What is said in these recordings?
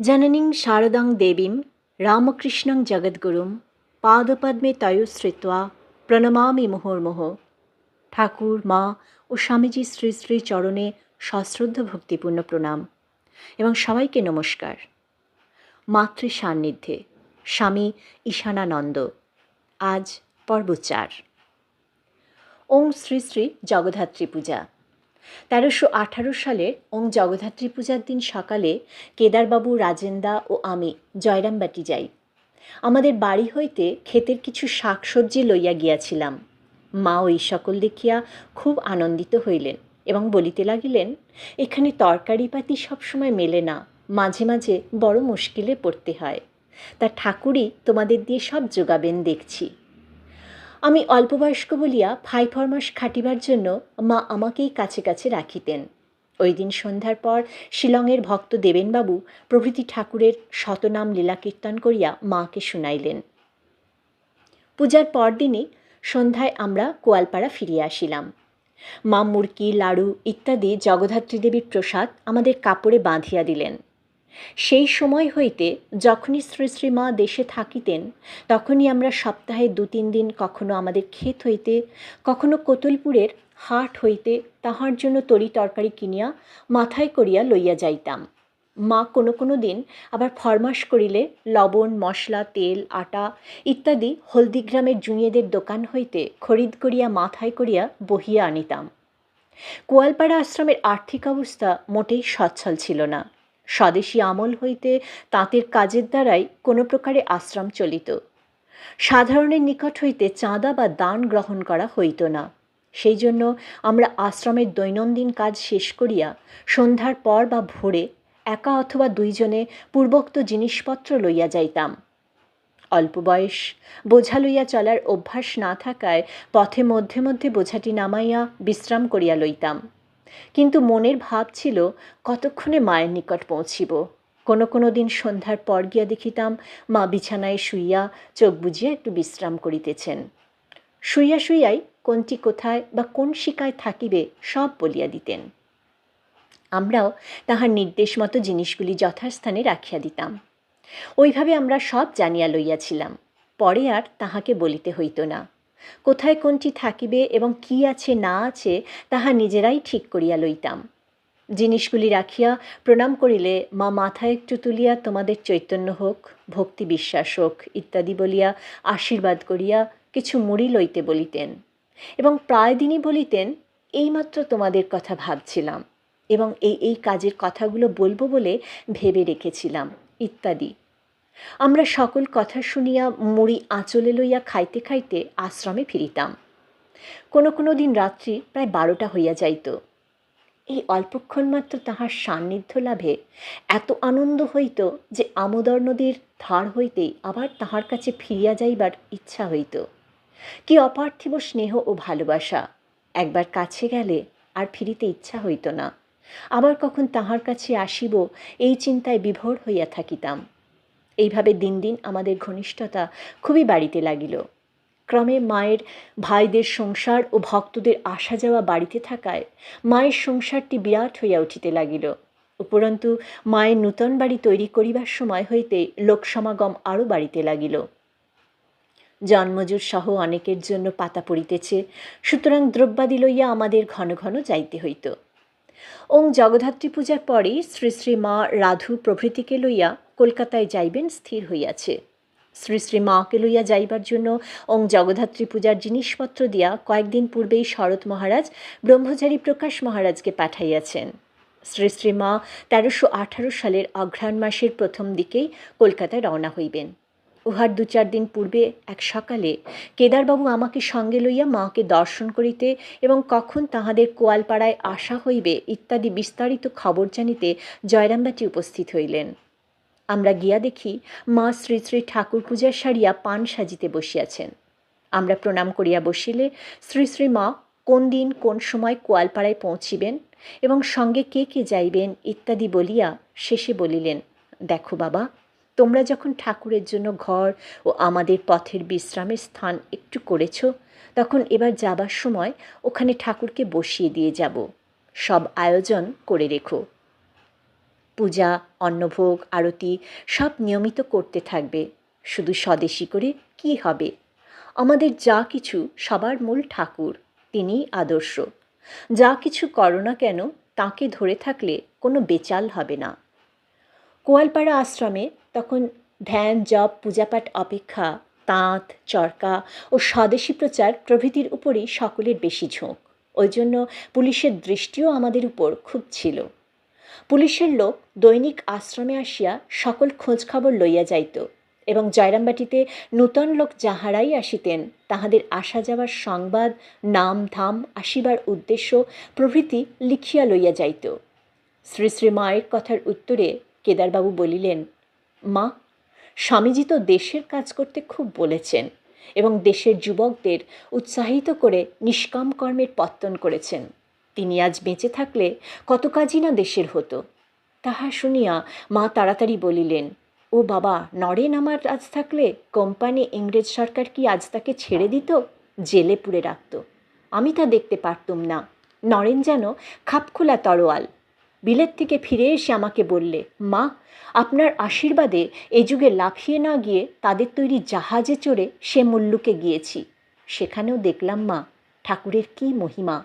জননীং শারদাং দেবীম, রামকৃষ্ণং জগদ্গুরুম, পাদপদ্মে তয়োশ্রিত্বা প্রণমামি মুহুর্মুহ। ঠাকুর, মা ও স্বামীজি শ্রী শ্রী চরণে সশ্রদ্ধ ভক্তিপূর্ণ প্রণাম এবং সবাইকে নমস্কার। মাতৃ সান্নিধ্যে স্বামী ঈশানানন্দ, আজ পর্ব চার। ওং শ্রী শ্রী জগদ্ধাত্রী পূজা। তেরোশো আঠারো সালের ওং জগদ্ধাত্রী পূজার দিন সকালে কেদারবাবু, রাজেন্দা ও আমি জয়রামবাটি যাই। আমাদের বাড়ি হইতে ক্ষেতের কিছু শাকসবজি লইয়া গিয়াছিলাম। মা ওই সকল দেখিয়া খুব আনন্দিত হইলেন এবং বলিতে লাগিলেন, এখানে তরকারিপাতি সবসময় মেলে না, মাঝে মাঝে বড় মুশকিলে পড়তে হয়। তা ঠাকুরই তোমাদের দিয়ে সব যোগাবেন দেখছি। আমি অল্পবয়স্ক বলিয়া ফাই ফরমাস খাটিবার জন্য মা আমাকেই কাছে কাছে রাখিতেন। ওই দিন সন্ধ্যার পর শিলংয়ের ভক্ত দেবেনবাবু প্রভৃতি ঠাকুরের শতনাম লীলা কীর্তন করিয়া মাকে শুনাইলেন। পূজার পরদিনই সন্ধ্যায় আমরা কোয়ালপাড়া ফিরিয়া আসিলাম। মা মুরকি লাড়ু ইত্যাদি জগদ্ধাত্রী দেবীর প্রসাদ আমাদের কাপড়ে বাঁধিয়া দিলেন। সেই সময় হইতে যখনই শ্রী শ্রী মা দেশে থাকিতেন, তখনই আমরা সপ্তাহে দু তিন দিন কখনো আমাদের ক্ষেত হইতে, কখনো কোতলপুরের হাট হইতে তাহার জন্য তরি তরকারি কিনিয়া মাথায় করিয়া লইয়া যাইতাম। মা কোনো কোনো দিন আবার ফরমাস করিলে লবণ, মশলা, তেল, আটা ইত্যাদি হলদিগ্রামের জুঁইয়েদের দোকান হইতে খরিদ করিয়া মাথায় করিয়া বহিয়া আনিতাম। কোয়ালপাড়া আশ্রমের আর্থিক অবস্থা মোটেই সচ্ছল ছিল না। স্বদেশী আমল হইতে তাঁতের কাজের দ্বারাই কোনো প্রকারে আশ্রম চলিত। সাধারণের নিকট হইতে চাঁদা বা দান গ্রহণ করা হইত না। সেই জন্য আমরা আশ্রমের দৈনন্দিন কাজ শেষ করিয়া সন্ধ্যার পর বা ভোরে একা অথবা দুইজনে পূর্বোক্ত জিনিসপত্র লইয়া যাইতাম। অল্প বয়স বোঝা লইয়া চলার অভ্যাস না থাকায় পথে মধ্যে মধ্যে বোঝাটি নামাইয়া বিশ্রাম করিয়া লইতাম। কিন্তু মনের ভাব ছিল কতক্ষণে মায়ের নিকট পৌঁছিব? কোনো কোনো দিন সন্ধ্যার পর গিয়া দেখিতাম মা বিছানায় শুইয়া চোখ বুঝিয়া একটু বিশ্রাম করিতেছেন। শুইয়া শুইয়াই কোনটি কোথায় বা কোন শিকায় থাকিবে সব বলিয়া দিতেন। আমরাও তাহার নির্দেশ মতো জিনিসগুলি যথাস্থানে রাখিয়া দিতাম। ওইভাবে আমরা সব জানিয়া লইয়াছিলাম। পরে আর তাহাকে বলিতে হইত না। কোথায় কোনটি থাকিবে এবং কি আছে, না আছে, তাহা নিজেরাই ঠিক করিয়া লইতাম। জিনিসগুলি রাখিয়া প্রণাম করিলে মা মাথা একটু তুলিয়া তোমাদের চৈতন্য হোক, ভক্তি বিশ্বাস হোক, ইত্যাদি বলিয়া আশীর্বাদ করিয়া কিছু মুড়ি লইতে বলিতেন। এবং প্রায় দিনই বলিতেন, এইমাত্র তোমাদের কথা ভাবছিলাম এবং এই এই কাজের কথাগুলো বলব বলে ভেবে রেখেছিলাম, ইত্যাদি। আমরা সকল কথা শুনিয়া মুড়ি আঁচলে লইয়া খাইতে খাইতে আশ্রমে ফিরিতাম। কোনো কোনো দিন রাত্রি প্রায় বারোটা হইয়া যাইত। এই অল্পক্ষণ মাত্র তাহার সান্নিধ্য লাভে এত আনন্দ হইত যে আমোদর নদীর ধার হইতেই আবার তাহার কাছে ফিরিয়া যাইবার ইচ্ছা হইত। কি অপার্থিব স্নেহ ও ভালোবাসা। একবার কাছে গেলে আর ফিরিতে ইচ্ছা হইত না। আবার কখন তাহার কাছে আসিব এই চিন্তায় বিভোর হইয়া থাকিতাম। এইভাবে দিন দিন আমাদের ঘনিষ্ঠতা খুবই বাড়িতে লাগিল। ক্রমে মায়ের, ভাইদের সংসার ও ভক্তদের আসা যাওয়া বাড়িতে থাকায় মায়ের সংসারটি বিরাট হইয়া উঠিতে লাগিল। উপরন্তু মায়ের নূতন বাড়ি তৈরি করিবার সময় হইতে লোকসমাগম আরও বাড়িতে লাগিল। জন্মজুর সহ অনেকের জন্য পাতা পড়িতেছে, সুতরাং দ্রব্যাদি লইয়া আমাদের ঘন ঘন যাইতে হইত। ওং জগদ্ধাত্রী পূজার পরেই শ্রী শ্রী মা রাধু প্রভৃতিকে লইয়া কলকাতায় যাইবেন স্থির হইয়াছে। শ্রী শ্রী মাকে লইয়া যাইবার জন্য ওং জগদ্ধাত্রী পূজার জিনিসপত্র দিয়া কয়েকদিন পূর্বেই শরৎ মহারাজ, ব্রহ্মচারী প্রকাশ মহারাজকে পাঠাইয়াছেন। শ্রী শ্রী মা তেরোশো আঠারো সালের অঘ্রাণ মাসের প্রথম দিকেই কলকাতায় রওনা হইবেন। উহার দু চার দিন পূর্বে এক সকালে কেদারবাবু আমাকে সঙ্গে লইয়া মাকে দর্শন করিতে এবং কখন তাহাদের কোয়ালপাড়ায় আসা হইবে ইত্যাদি বিস্তারিত খবর জানিতে জয়রামবাটি উপস্থিত হইলেন। আমরা গিয়া দেখি মা শ্রী শ্রী ঠাকুর পূজার সারিয়া পান সাজিতে বসিয়াছেন। আমরা প্রণাম করিয়া বসিলে, শ্রী শ্রী মা, কোন দিন কোন সময় কোয়ালপাড়ায় পৌঁছিবেন এবং সঙ্গে কে কে যাইবেন ইত্যাদি বলিয়া শেষে বলিলেন, দেখো বাবা তোমরা যখন ঠাকুরের জন্য ঘর ও আমাদের পথের বিশ্রামের স্থান একটু করেছ, তখন এবার যাবার সময় ওখানে ঠাকুরকে বসিয়ে দিয়ে যাব। সব আয়োজন করে রেখো। পূজা, অন্নভোগ, আরতি সব নিয়মিত করতে থাকবে। শুধু স্বদেশী করে কি হবে? আমাদের যা কিছু সবার মূল ঠাকুর, তিনিই আদর্শ। যা কিছু করো না কেন, তাকে ধরে থাকলে কোনো বেচাল হবে না। কোয়ালপাড়া আশ্রমে তখন ধ্যান, জপ, পূজাপাঠ, অপেক্ষা, তাঁত, চরকা ও স্বদেশী প্রচার প্রভৃতির উপরই সকলের বেশি ঝোঁক। ওই জন্য পুলিশের দৃষ্টিও আমাদের উপর খুব ছিল। পুলিশের লোক দৈনিক আশ্রমে আসিয়া সকল খোঁজখবর লইয়া যাইত এবং জয়রামবাটিতে নূতন লোক যাহারাই আসিতেন, তাহাদের আসা যাওয়ার সংবাদ নাম ধাম আসিবার উদ্দেশ্য প্রভৃতি লিখিয়া লইয়া যাইত। শ্রী শ্রী মায়ের কথার উত্তরে কেদারবাবু বলিলেন মা, স্বামীজি তো দেশের কাজ করতে খুব বলেছেন এবং দেশের যুবকদের উৎসাহিত করে নিষ্কাম কর্মের পত্তন করেছেন। তিনি আজ বেঁচে থাকলে কত কাজই না দেশের হতো। তাহা শুনিয়া মা তাড়াতাড়ি বলিলেন, ও বাবা, নরেন আমার আজ থাকলে কোম্পানি ইংরেজ সরকার কি আজ তাকে ছেড়ে দিত, জেলে পুরে রাখত? আমি তা দেখতে পারতুম না। নরেন যেন খাপখোলা তরোয়াল। বিলেত থেকে ফিরে এসে আমাকে বললে, মা, আপনার আশীর্বাদে এ যুগে লাফিয়ে না গিয়ে তাদের তৈরি জাহাজে চড়ে সে মুল্লুকে গিয়েছি। সেখানেও দেখলাম, মা, ঠাকুরের কি মহিমা।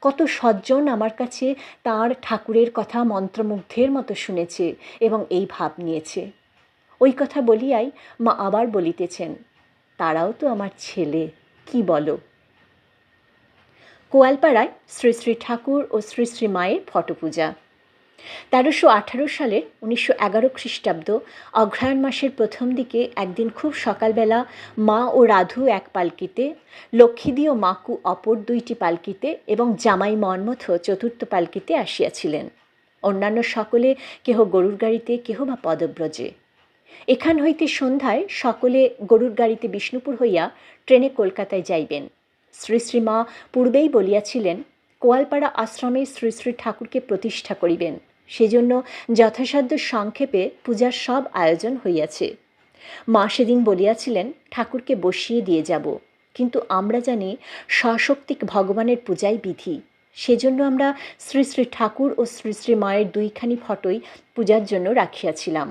কত সজ্জন আমার কাছে তার ঠাকুরের কথা মন্ত্রমুগ্ধের মতো শুনেছে এবং এই ভাব নিয়েছে। ওই কথা বলিয়াই মা আবার বলিতেছেন, তারাও তো আমার ছেলে, কি বলো? কোয়ালপাড়ায় শ্রী শ্রী ঠাকুর ও শ্রী শ্রী মায়ের ফটোপূজা। তেরোশো আঠারো সালের উনিশশো এগারো খ্রিস্টাব্দ অঘ্রায়ণ মাসের প্রথম দিকে একদিন খুব সকালবেলা মা ও রাধু এক পালকিতে, লক্ষ্মীদি ও মাকু অপর দুইটি পালকিতে এবং জামাই মন্মথ চতুর্থ পালকিতে আসিয়াছিলেন। অন্যান্য সকলে কেহ গরুর গাড়িতে, কেহ বা পদব্রজে। এখান হইতে সন্ধ্যায় সকলে গরুর গাড়িতে বিষ্ণুপুর হইয়া ট্রেনে কলকাতায় যাইবেন। শ্রী শ্রীমা পূর্বেই বলিয়াছিলেন, কোয়ালপাড়া আশ্রমে শ্রী শ্রী ঠাকুরকে প্রতিষ্ঠা করিবেন। সেজন্য যথাসাধ্য সংক্ষেপে পূজার সব আয়োজন হইয়াছে। মা সেদিন বলিয়াছিলেন, ঠাকুরকে বসিয়ে দিয়ে যাব, কিন্তু আমরা জানি সশক্তিক ভগবানের পূজাই বিধি। সেজন্য আমরা শ্রী শ্রী ঠাকুর ও শ্রী শ্রী মায়ের দুইখানি ফটোই পূজার জন্য রাখিয়াছিলাম।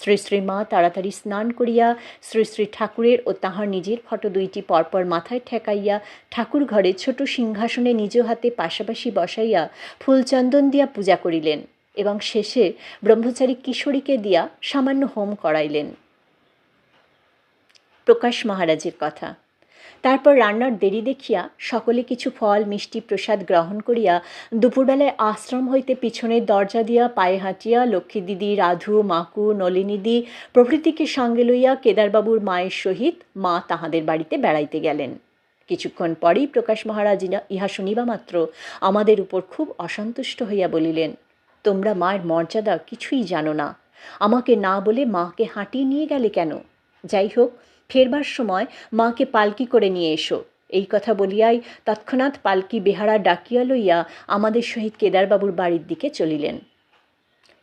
শ্রী শ্রী মা তাড়াতাড়ি স্নান করিয়া শ্রী শ্রী ঠাকুরের ও তাহার নিজের ফটো দুইটি পরপর মাথায় ঠেকাইয়া ঠাকুর ঘরে ছোট সিংহাসনে নিজ হাতে পাশাপাশি বসাইয়া ফুলচন্দন দিয়া পূজা করিলেন এবং শেষে ব্রহ্মচারী কিশোরীকে দিয়া সামান্য হোম করাইলেন। প্রকাশ মহারাজের কথা। তারপর রান্নার দেরি দেখিয়া সকলে কিছু ফল, মিষ্টি প্রসাদ গ্রহণ করিয়া দুপুরবেলায় আশ্রম হইতে পিছনের দরজা দিয়া পায়ে হাঁটিয়া লক্ষ্মী দিদি, রাধু, মাকু নলিনীদি প্রভৃতিকে সঙ্গে লইয়া কেদারবাবুর মায়ের সহিত মা তাহাদের বাড়িতে বেড়াইতে গেলেন। কিছুক্ষণ পরেই প্রকাশ মহারাজ ইহা শুনিবা মাত্র আমাদের উপর খুব অসন্তুষ্ট হইয়া বলিলেন, তোমরা মায়ের মর্যাদা কিছুই জানো না। আমাকে না বলে মাকে হাঁটিয়ে নিয়ে গেলে কেন? যাই হোক ফেরবার সময় মাকে পালকি করে নিয়ে এসো। এই কথা বলিয়াই তৎক্ষণাৎ পালকি বেহারা ডাকিয়া লইয়া আমাদের সহিত কেদারবাবুর বাড়ির দিকে চলিলেন।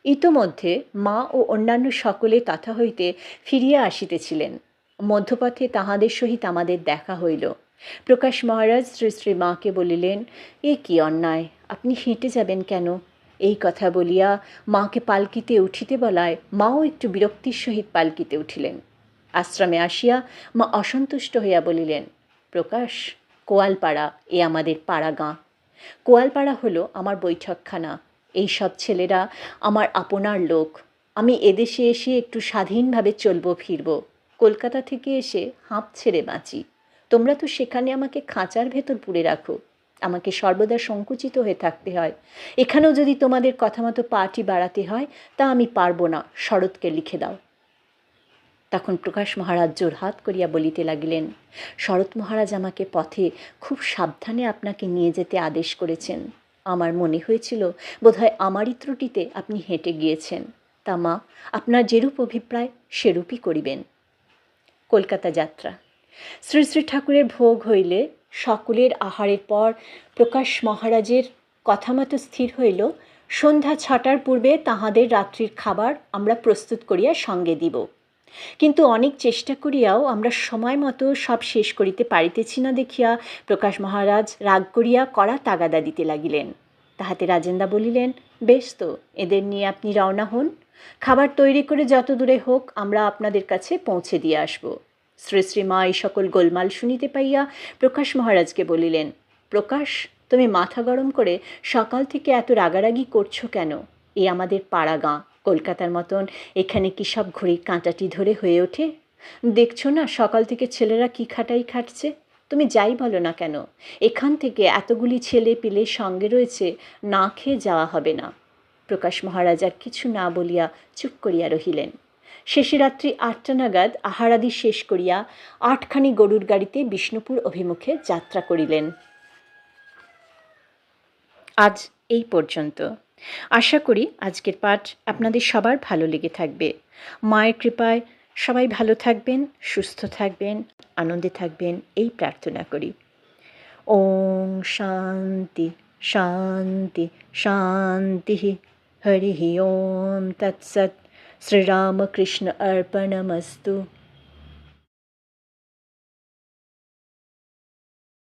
ইতোমধ্যে মা ও অন্যান্য সকলে তথা হইতে ফিরিয়া আসিতেছিলেন। মধ্যপথে তাহাদের সহিত আমাদের দেখা হইল। প্রকাশ মহারাজ শ্রী শ্রী মাকে বলিলেন, এ কি অন্যায়? আপনি হেঁটে যাবেন কেন? এই কথা বলিয়া মাকে পালকিতে উঠিতে বলায় মাও একটু বিরক্তির সহিত পালকিতে উঠিলেন। আশ্রমে আসিয়া মা অসন্তুষ্ট হইয়া বলিলেন, প্রকাশ, কোয়ালপাড়া, এ আমাদের পাড়া গাঁ। কোয়ালপাড়া হলো আমার বৈঠকখানা। এই সব ছেলেরা আমার আপনার লোক। আমি এদেশে এসে একটু স্বাধীনভাবে চলব, ফিরব। কলকাতা থেকে এসে হাঁপ ছেড়ে বাঁচি। তোমরা তো সেখানে আমাকে খাঁচার ভেতর পুড়ে রাখো। আমাকে সর্বদা সংকুচিত হয়ে থাকতে হয়। এখানেও যদি তোমাদের কথা মতো পার্টি বাড়াতে হয়, তা আমি পারব না। শরৎকে লিখে দাও। তখন প্রকাশ মহারাজ জোরহাত করিয়া বলিতে লাগিলেন, শরৎ মহারাজ আমাকে পথে খুব সাবধানে আপনাকে নিয়ে যেতে আদেশ করেছেন। আমার মনে হয়েছিল বোধহয় আমারই ত্রুটিতে আপনি হেঁটে গিয়েছেন। তা মা, আপনার যেরূপ অভিপ্রায়, সেরূপই করিবেন। কলকাতা যাত্রা। শ্রী শ্রী ঠাকুরের ভোগ হইলে সকলের আহারের পর প্রকাশ মহারাজের কথা মতো স্থির হইল, সন্ধ্যা ছটার পূর্বে তাহাদের রাত্রির খাবার আমরা প্রস্তুত করিয়া সঙ্গে দিব। কিন্তু অনেক চেষ্টা করিয়াও আমরা সময় মতো সব শেষ করিতে পারিতেছি না দেখিয়া প্রকাশ মহারাজ রাগ করিয়া কড়া তাগাদা দিতে লাগিলেন। তাহাতে রাজেন্দা বলিলেন, বেশ তো, এদের নিয়ে আপনি রওনা হন। খাবার তৈরি করে যত দূরে হোক আমরা আপনাদের কাছে পৌঁছে দিয়ে আসব। শ্রী শ্রীমা এই সকল গোলমাল শুনিতে পাইয়া প্রকাশ মহারাজকে বলিলেন, প্রকাশ, তুমি মাথা গরম করে সকাল থেকে এত রাগারাগি করছ কেন? এ আমাদের পাড়া গাঁ কলকাতার মতন। এখানে কি সব ঘড়ি কাঁটাটি ধরে হয়ে ওঠে? দেখছ না, সকাল থেকে ছেলেরা কি খাটাই খাটছে? তুমি যাই বলো না কেন? এখান থেকে এতগুলি ছেলে পিলে সঙ্গে রয়েছে, না খেয়ে যাওয়া হবে না। প্রকাশ মহারাজ আর কিছু না বলিয়া চুপ করিয়া রহিলেন। শেষে রাত্রি আটটা নাগাদ আহারাদি শেষ করিয়া আটখানি গরুর গাড়িতে বিষ্ণুপুর অভিমুখে যাত্রা করিলেন। আজ এই পর্যন্ত। আশা করি আজকের পাঠ আপনাদের সবার ভালো লেগে থাকবে। মায়ের কৃপায় সবাই ভালো থাকবেন, সুস্থ থাকবেন, আনন্দে থাকবেন, এই প্রার্থনা করি। ওং শান্তি শান্তি শান্তি হরি, ওম তৎসৎ। শ্রীরামকৃষ্ণ অর্পণমস্তু।